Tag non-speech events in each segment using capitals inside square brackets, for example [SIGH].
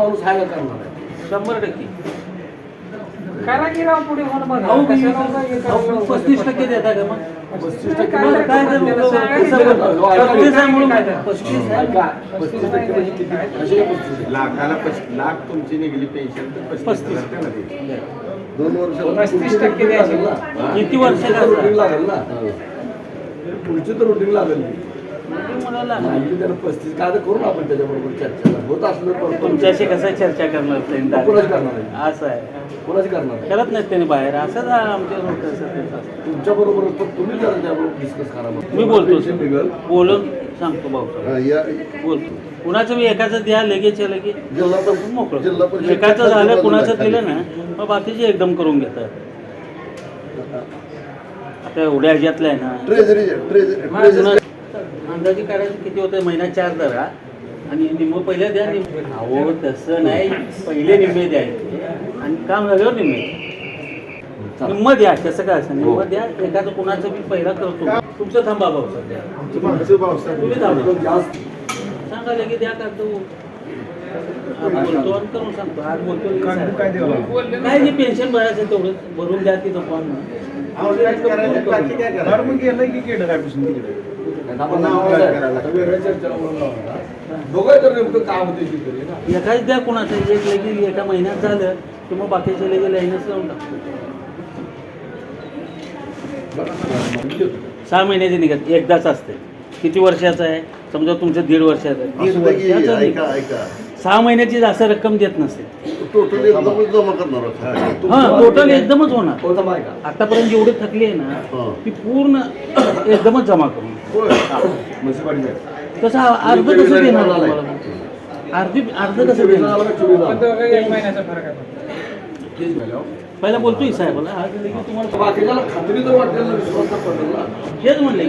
माणूस का करणार आहे शंभर टक्के करा की राव पुढे होऊन बघा. अहो, मी- कशाला उगा हे अहो, करायला पस्तीस टक्के देता का मग पस्तीस टक्के काय म्हणजे पस्तीस आहे म्हणून काय काय? ते? पस्तीस आहे. ऐका, पस्तीस टक्के म्हणजे किती पस्तीस आहे? लाखाला पस- लाख तुमची निघली पेन्शन तर पस्तीस. हजार? दोन वर्ष पस्तीस टक्के द्यायचे. किती वर्ष का रुटीन लागेल ना पुढची तर रुटीन लागेल म्हणाला आणखी त्याला पस्तीस. काय तर करू ना आपण त्याच्याबरोबर चर्चा? होत असलं तर तुमच्याशी कसं चर्चा करणार त्यांनी करणार? असं आहे. कोणाची करणार आहे? करत नाहीत त्यांनी बाहेर. असं जा आमच्या तुमच्या बरोबर तुम्ही जरा त्याबरोबर डिस्कस करा मग. मी बोलतो. बोलून सांगतो भाऊ हा, या बोलतो. कुणाचं बी एकाचं द्या लगेच केलं की जिल्हा परिषद मोकळं. जिल्हा परिषद एकाचं झालं कुणाचं. दिलं ना मग बाकीचे एकदम करून घेतात. आता एवढ्या ह्याच्यातलं आहे ना. ट्रेझरी ट्रेझरी ट्रेझरी अंदाजे काढायचं किती होतं? महिना चार धरा आणि निम्म पहिल्या द्या निम्म अहो तसं नाही. पहिले निम्मे द्यायचे आणि काम झाल्यावर निम्मे निम्म द्या कसं काय असं निम्म द्या. एखादं कुणाचं मी पहिला करतो. तुमचं थांबा भाऊ सध्या. तुम्ही थांबा. जास्त सांगा लगे द्या करतो बोलतो आणि करून सांगतो. आज बोलतो. काय जे पेन्शन भरायचं तेवढं. भरून द्या तिथं फॉर्म. दोघं तर नेमकं काय ना एकाच द्या कुणाचं एक लगेच एका महिन्यात झालं की मग बाकीचे लगेच लाईनच लावून टाकतो. सहा महिन्याचे निघत. एकदाच असते. किती वर्षाचं आहे? समजा तुमचं दीड वर्षाचं आहे. दीड वर्षाचं सहा महिन्याची जास्त रक्कम देत नसते. टोटल हा टोटल एकदमच होणार. का आतापर्यंत जेवढी थकली आहे ना हा. ती पूर्ण [COUGHS] एकदमच जमा करून कसं अर्ध कसं देणार अर्धी अर्ध कसं देणार? पण दोघं एक महिन्याचा फरक आहे पहिला बोलतोय साहेबाला लगेच तुम्हाला हेच म्हणले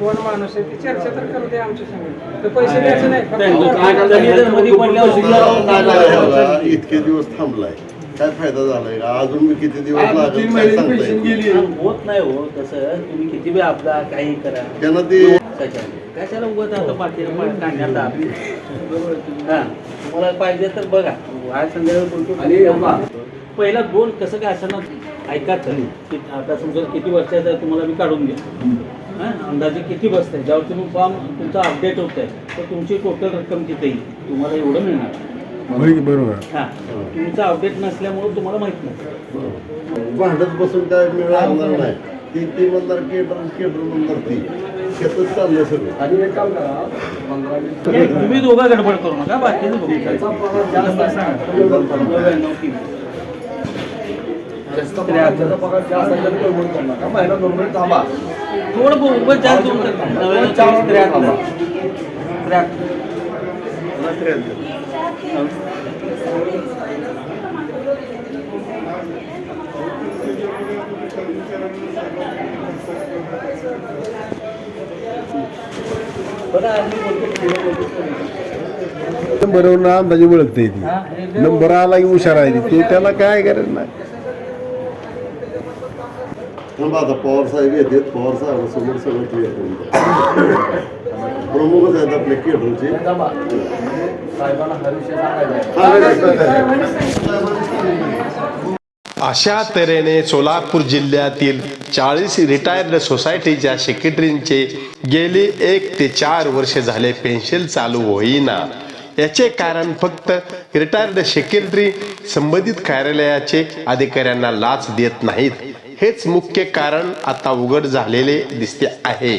कोण माणूस आहे ती चर्चा तर करू दे आमच्या संग तर पैसे द्यायचे नाही इतके दिवस थांबलाय. काय फायदा झालाय. का अजून मी किती दिवस लागेल काय सांगता येत हा, होत नाही हो तसं. तुम्ही किती बी आपला काही करा. त्यांना ते कशाला? कशाला उगत आता दाब हा तुम्हाला पाहिजे तर बघा. आज संध्याकाळी बोलतो. आणि बघा. पहिला दोन कसं काय असं ना ऐका तर. की आता समजा किती वर्षाचा आहे तुम्हाला मी काढून घ्या हा अंदाजे किती बसतंय? जेव्हा तुम्ही फॉर्म तुमचा अपडेट होत आहे तर तुमची टोटल रक्कम किती येईल. तुम्हाला एवढं मिळणार. बरोबर. हा. तुमचं अपडेट नसल्यामुळे तुम्हाला माहीत नाही. भांडत बसून काय मिळणार नाही. ती ती म्हणणार केटर केटर म्हणणार ती. शेतच चाललंय सगळं. आणि एक काम करा पंधरा वीस हे तुम्ही दोघं गडबड करू नका बाकीचं बघू. त्याचा पगार जास्त आहे. नव्याण्णव तीन. त्याचा पगार जास्त आहे तरी गडबड करू नका. महिना दोन महिने थांबा. थोडं बघू बस जास्त. नव्याण्णव चार त्र्याहत्तर. बरोबर ना अंदाजे ओळखता येते नंबर आला की हुशार आहे ती. त्याला काय गरज नाही. थांबा आता पवार साहेब येतात. पवार साहेब समोर सगळं क्लिअर करून. प्रमुखच आहेत आपले केटरचे अशा तऱ्हेने सोलापूर जिल्ह्यातील चाळीस रिटायर्ड सोसायटीच्या सेक्रेटरींचे गेली एक ते चार वर्ष झाले पेन्शन चालू होईना. याचे कारण फक्त रिटायर्ड सेक्रेटरी संबंधित कार्यालयाचे अधिकाऱ्यांना लाच देत नाहीत. हेच मुख्य कारण आता उघड झालेले दिसते आहे.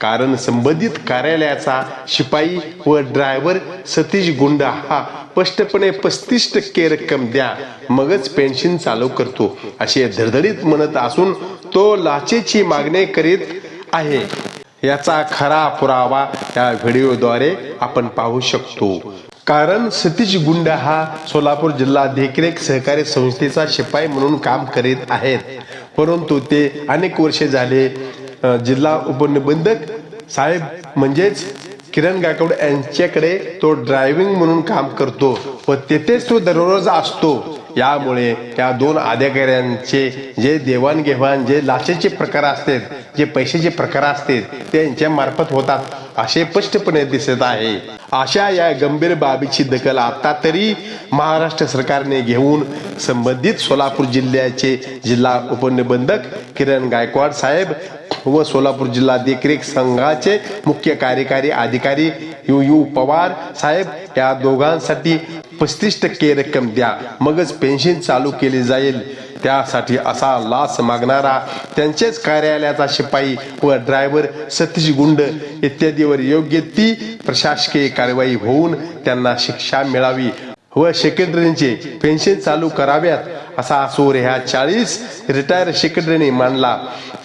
कारण संबंधित कार्यालयाचा शिपाई व ड्रायव्हर सतीश गुंडा हा स्पष्टपणे पस्तीस टक्के रक्कम द्या मगच पेन्शन चालू करतो असे धडधडीत म्हणत असून तो लाचेची मागणी करीत आहे. याचा खरा पुरावा या व्हिडिओद्वारे आपण पाहू शकतो. कारण सतीश गुंडा हा सोलापूर जिल्हा देखरेख सहकारी संस्थेचा शिपाई म्हणून काम करीत आहेत. परंतु ते अनेक वर्षे झाले जिल्हा उपनिबंधक साहेब म्हणजेच किरण गायकवाड यांच्याकडे तो ड्रायव्हिंग म्हणून काम करतो व तेथेच तो दररोज असतो. यामुळे या दोन अधिकाऱ्यांचे जे देवाणघेवाण जे लाचेचे प्रकार असतात जे पैशाचे प्रकार असतात ते यांच्या मार्फत होतात असे स्पष्टपणे दिसत आहे. अशा या गंभीर बाबीची दखल आता तरी महाराष्ट्र सरकारने घेऊन संबंधित सोलापूर जिल्ह्याचे जिल्हा उपनिबंधक किरण गायकवाड साहेब व सोलापूर जिल्हा देखरेख संघाचे मुख्य कार्यकारी अधिकारी यू यू पवार साहेब या दोघांसाठी पस्तीस टक्के रक्कम द्या. मगच पेन्शन चालू केली जाईल. त्यासाठी असा लाच मागणारा त्यांचेच कार्यालयाचा शिपाई व ड्रायव्हर सतीश गुंड इत्यादीवर योग्य ती प्रशासकीय कारवाई होऊन त्यांना शिक्षा मिळावी व सेक्रेटरींचे पेन्शन चालू कराव्यात. असा सूर ह्या चाळीस रिटायर सेक्रेटरीने मांडला.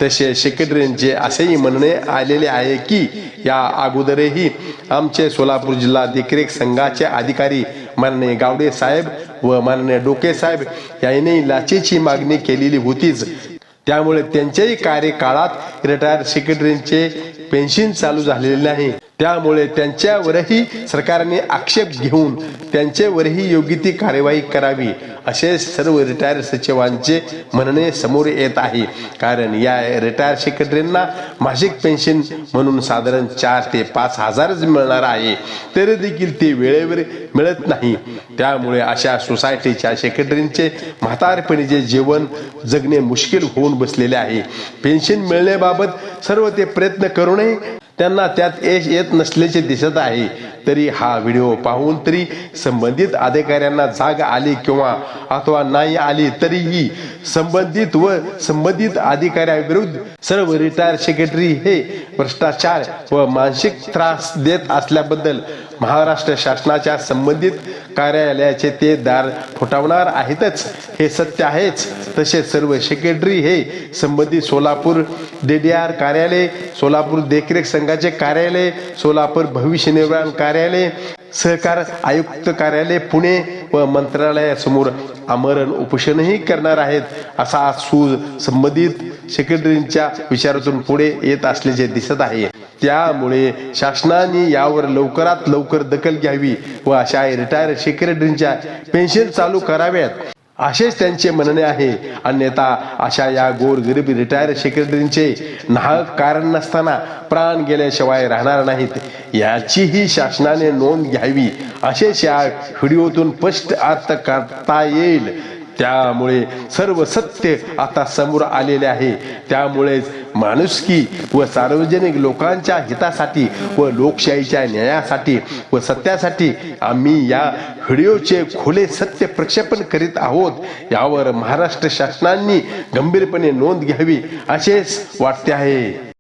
तसे सेक्रेटरींचे असेही म्हणणे आलेले आहे की या अगोदरही आमचे सोलापूर जिल्हा देखरेख संघाचे अधिकारी माननीय गावडे साहेब व माननीय डोके साहेब यांनी लाचेची मागणी केलेली होतीच. त्यामुळे त्यांच्याही कार्यकाळात रिटायर सेक्रेटरींचे पेन्शन चालू झालेले नाही. त्यामुळे त्यांच्यावरही सरकारने आक्षेप घेऊन त्यांच्यावरही योग्य ती कार्यवाही करावी असे सर्व रिटायर सचिवांचे म्हणणे समोर येत आहे. कारण या रिटायर सेक्रेटरींना मासिक पेन्शन म्हणून साधारण चार ते पाच हजारच मिळणार आहे. तरी देखील ते वेळेवर मिळत नाही. त्यामुळे अशा सोसायटीच्या सेक्रेटरींचे म्हातारपणीचे जीवन जगणे मुश्किल होऊन बसलेले आहे. पेन्शन मिळण्याबाबत सर्व ते प्रयत्न करूनही त्यांना त्यात यश येत नसल्याचे दिसत आहे. तरी हा व्हिडिओ पाहून तरी संबंधित अधिकाऱ्यांना जाग आली किंवा अथवा नाही आली तरीही संबंधित व संबंधित अधिकाऱ्याविरुद्ध सर्व रिटायर सेक्रेटरी हे भ्रष्टाचार व मानसिक त्रास देत असल्याबद्दल महाराष्ट्र शासनाच्या संबंधित कार्यालयाचे ते दार फुटवणार आहेतच. हे सत्य आहेच. तसेच सर्व सेक्रेटरी हे संबंधित सोलापूर डे डी आर कार्यालय सोलापूर देखरेख संघाचे कार्यालय सोलापूर भविष्य निर्माण कार्यालय सहकार आयुक्त कार्यालय पुणे व मंत्रालयासमोर आमरण उपोषणही करणार आहेत असा सूज संबंधित सेक्रेटरींच्या विचारातून पुढे येत असल्याचे दिसत आहे. त्यामुळे शासनाने यावर लवकरात लवकर दखल घ्यावी व अशा रिटायर सेक्रेटरींच्या पेन्शन चालू कराव्यात. असेच त्यांचे म्हणणे आहे. अन्यथा अशा या गोरगरीब रिटायर सेक्रेटरींचे नाहक कारण नसताना प्राण गेल्याशिवाय राहणार नाहीत. याचीही शासनाने नोंद घ्यावी. असेच या व्हिडिओतून स्पष्ट अर्थ करता येईल. त्यामुळे सर्व सत्य आता समोर आलेले आहे. त्यामुळेच माणुसकी व सार्वजनिक लोकांच्या हितासाठी व लोकशाहीच्या न्यायासाठी व सत्यासाठी आम्ही या व्हिडिओचे खुले सत्य प्रक्षेपण करीत आहोत. यावर महाराष्ट्र शासनांनी गंभीरपणे नोंद घ्यावी असेच वाटते आहे.